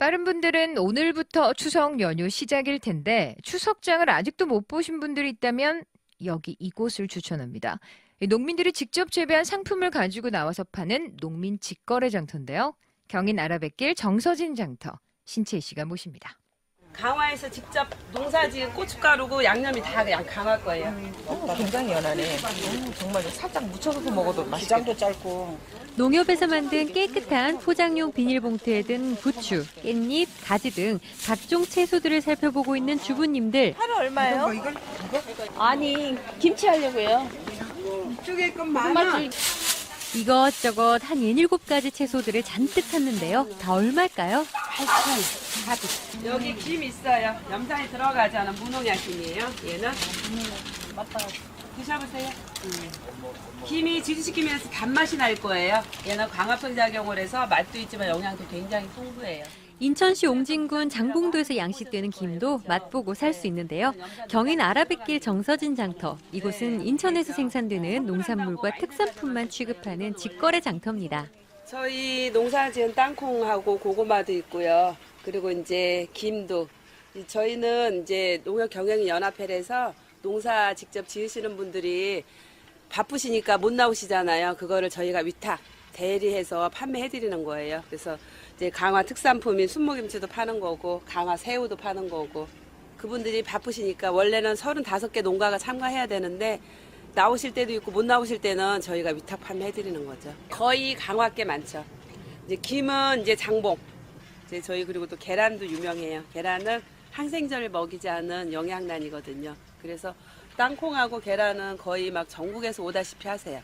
빠른 분들은 오늘부터 추석 연휴 시작일 텐데 추석장을 아직도 못 보신 분들이 있다면 여기 이곳을 추천합니다. 이 농민들이 직접 재배한 상품을 가지고 나와서 파는 농민 직거래 장터인데요. 경인 아라뱃길 정서진 장터 신채희 씨가 모십니다. 강화에서 직접 농사지은 고춧가루고 양념이 다 그냥 강화 거예요. 어, 굉장히 연하네. 음, 정말 살짝 묻혀서 먹어도 맛있겠다. 기장도 짧고 농협에서 만든 깨끗한 포장용 비닐봉투에 든 부추, 깻잎, 가지 등 각종 채소들을 살펴보고 있는 주부님들. 하루 얼마예요? 아니 김치 하려고요. 이쪽에 건 많아. 이것저것 한 7, 7가지 채소들을 잔뜩 샀는데요. 다 얼마일까요? 여기 김 있어요. 염산이 들어가지 않은 무농약 김이에요. 얘는 맞다. 드셔보세요. 음. 김이 김이라서 단맛이 날 거예요. 얘는 광합성 작용을 해서 맛도 있지만 영양도 굉장히 풍부해요. 인천시 옹진군 장봉도에서 양식되는 김도 맛보고 살 수 있는데요. 경인 아라뱃길 정서진 장터. 이곳은 인천에서 생산되는 농산물과 특산품만 취급하는 직거래 장터입니다. 저희 농사 지은 땅콩하고 고구마도 있고요. 그리고 이제 김도. 이 저희는 이제 농협 경영 연합회에서 농사 직접 지으시는 분들이 바쁘시니까 못 나오시잖아요. 그거를 저희가 위탁 대리해서 판매해 드리는 거예요. 그래서 이제 강화 특산품인 순무김치도 파는 거고 강화 새우도 파는 거고 그분들이 바쁘시니까 원래는 35개 농가가 참가해야 되는데 나오실 때도 있고 못 나오실 때는 저희가 위탁 판매해 드리는 거죠. 거의 강화께 많죠. 이제 김은 이제 장봉. 이제 저희 그리고 또 계란도 유명해요. 계란은 항생제를 먹이지 않은 영양난이거든요. 그래서 땅콩하고 계란은 거의 막 전국에서 오다시피 하세요.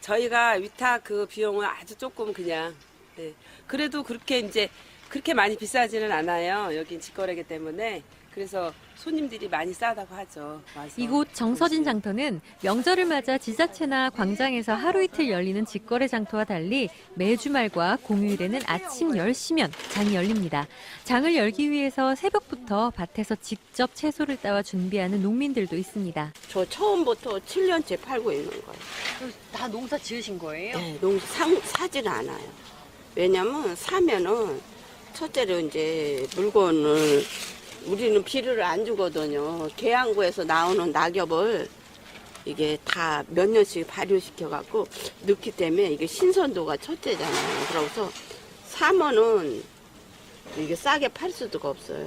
저희가 위탁 그 비용은 아주 조금 그냥 네. 그래도 그렇게 이제 그렇게 많이 비싸지는 않아요. 여긴 직거래기 때문에 그래서 손님들이 많이 싸다고 하죠. 와서. 이곳 정서진 장터는 명절을 맞아 지자체나 광장에서 하루 이틀 열리는 직거래 장터와 달리 매주말과 공휴일에는 아침 10시면 장이 열립니다. 장을 열기 위해서 새벽부터 밭에서 직접 채소를 따와 준비하는 농민들도 있습니다. 저 처음부터 7년째 팔고 있는 거예요. 다 농사 지으신 거예요? 네, 농 상, 사질 않아요. 왜냐면 사면은 첫째로 이제 물건을 우리는 비료를 안 주거든요. 계양구에서 나오는 낙엽을 이게 다 몇 년씩 발효시켜 갖고 넣기 때문에 이게 신선도가 첫째잖아요. 그래서 사면은 이게 싸게 팔 수가 없어요.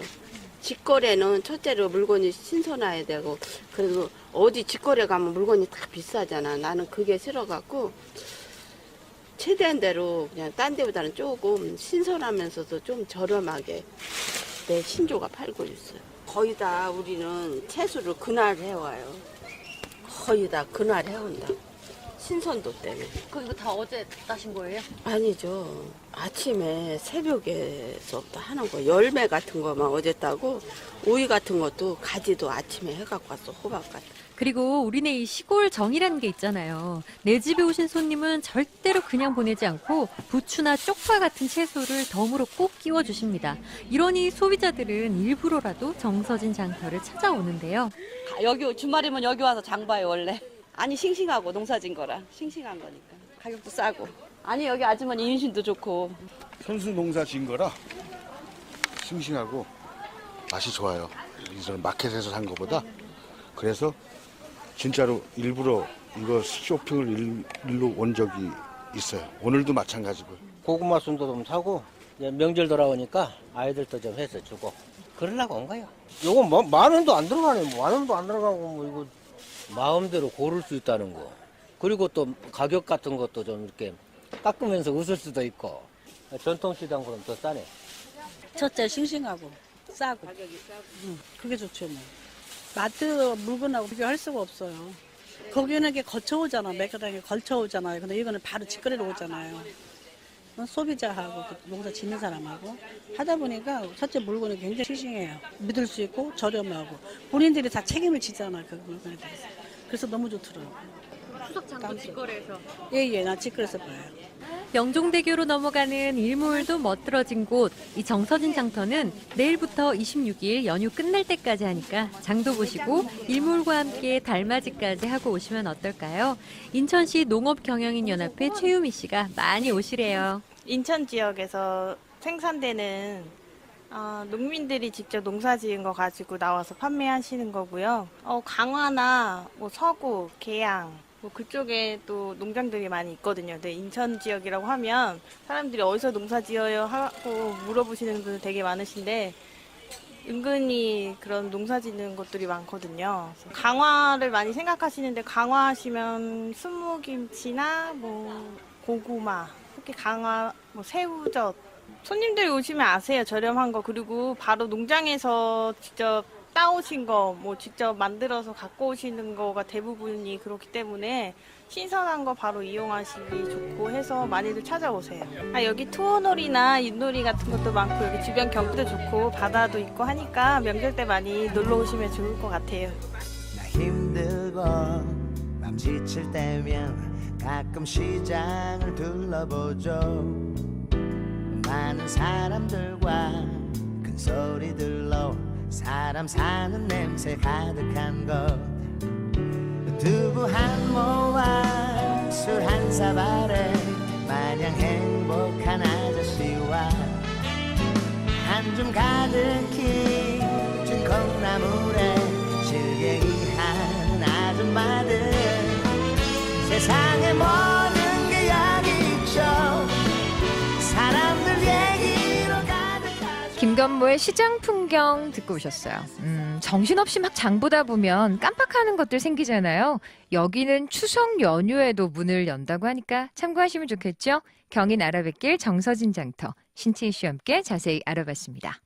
직거래는 첫째로 물건이 신선해야 되고 그래도 어디 직거래 가면 물건이 다 비싸잖아. 나는 그게 싫어갖고 최대한 대로 그냥 딴 데보다는 조금 신선하면서도 좀 저렴하게 내 신조가 팔고 있어요. 거의 다 우리는 채소를 그날 해와요. 거의 다 그날 해온다. 신선도 때문에. 그 이거 다 어제 따신 거예요? 아니죠. 아침에 새벽에서부터 하는 거. 열매 같은 거만 어제 따고 오이 같은 것도 가지도 아침에 해갖고 왔어. 호박 같은. 그리고 우리네 이 시골 정이라는 게 있잖아요. 내 집에 오신 손님은 절대로 그냥 보내지 않고 부추나 쪽파 같은 채소를 덤으로 꼭 끼워 주십니다. 이러니 소비자들은 일부러라도 정서진 장터를 찾아오는데요. 여기 주말이면 여기 와서 장 봐요 원래. 아니 싱싱하고 농사진 거라 싱싱한 거니까 가격도 싸고. 아니 여기 아주머니 인심도 좋고. 선수 농사 진 거라 싱싱하고 맛이 좋아요. 이전 마켓에서 산 거보다 그래서 진짜로 일부러 이거 쇼핑을 일, 일로 온 적이 있어요. 오늘도 마찬가지고. 고구마 순도 좀 사고 명절 돌아오니까 아이들도 좀 해서 주고 그러려고 온 거예요. 요거 뭐, 만 원도 안 들어가네. 뭐, 만 원도 안 들어가고 뭐 이거 마음대로 고를 수 있다는 거. 그리고 또 가격 같은 것도 좀 이렇게 깎으면서 웃을 수도 있고. 전통시장보다는 더 싸네. 첫째 싱싱하고 싸고. 응, 그게 좋죠 뭐. 마트 물건하고 비교할 수가 없어요. 거기는 이게 거쳐오잖아. 매가당에 걸쳐오잖아요. 근데 이거는 바로 직거래로 오잖아요. 소비자하고 그 농사 짓는 사람하고. 하다 보니까 첫째 물건이 굉장히 싱싱해요. 믿을 수 있고 저렴하고. 본인들이 다 책임을 지잖아 그 물건에 대해서 그래서 너무 좋더라고요 추석 장도 직거래에서. 예 예 나 직거래에서 봐요. 영종대교로 넘어가는 일몰도 멋들어진 곳, 이 정서진 장터는 내일부터 26일 연휴 끝날 때까지 하니까 장도 보시고 일몰과 함께 달맞이까지 하고 오시면 어떨까요? 인천시 농업경영인연합회 최유미 씨가 많이 오시래요. 인천 지역에서 생산되는 아, 농민들이 직접 농사 지은 거 가지고 나와서 판매하시는 거고요. 어, 강화나 뭐 서구, 계양, 뭐 그쪽에 또 농장들이 많이 있거든요. 근데 인천 지역이라고 하면 사람들이 어디서 농사 지어요 하고 물어보시는 분들 되게 많으신데 은근히 그런 농사 짓는 곳들이 많거든요. 강화를 많이 생각하시는데 강화하시면 순무김치나 뭐 고구마, 특히 강화, 뭐 새우젓 손님들이 오시면 아세요. 저렴한 거. 그리고 바로 농장에서 직접 따오신 거, 뭐 직접 만들어서 갖고 오시는 거가 대부분이 그렇기 때문에 신선한 거 바로 이용하시기 좋고 해서 많이들 찾아오세요. 아, 여기 투어놀이나 윷놀이 같은 것도 많고 여기 주변 경치도 좋고 바다도 있고 하니까 명절 때 많이 놀러 오시면 좋을 것 같아요. 나 힘들고 맘 지칠 때면 가끔 시장을 둘러보죠 많은 사람들과 큰 소리들로 사람 사는 냄새 가득한 곳 두부 한 모와 술 한 사발에 마냥 행복한 아저씨와 한줌 가득히 준 콩나물에 실갱이 하는 아줌마들. 세상의 모 김건모의 시장 풍경 듣고 오셨어요. 음, 정신없이 막 장보다 보면 깜빡하는 것들 생기잖아요. 여기는 추석 연휴에도 문을 연다고 하니까 참고하시면 좋겠죠? 경인 알아뵙길 정서진 장터, 신채희 씨와 함께 자세히 알아봤습니다.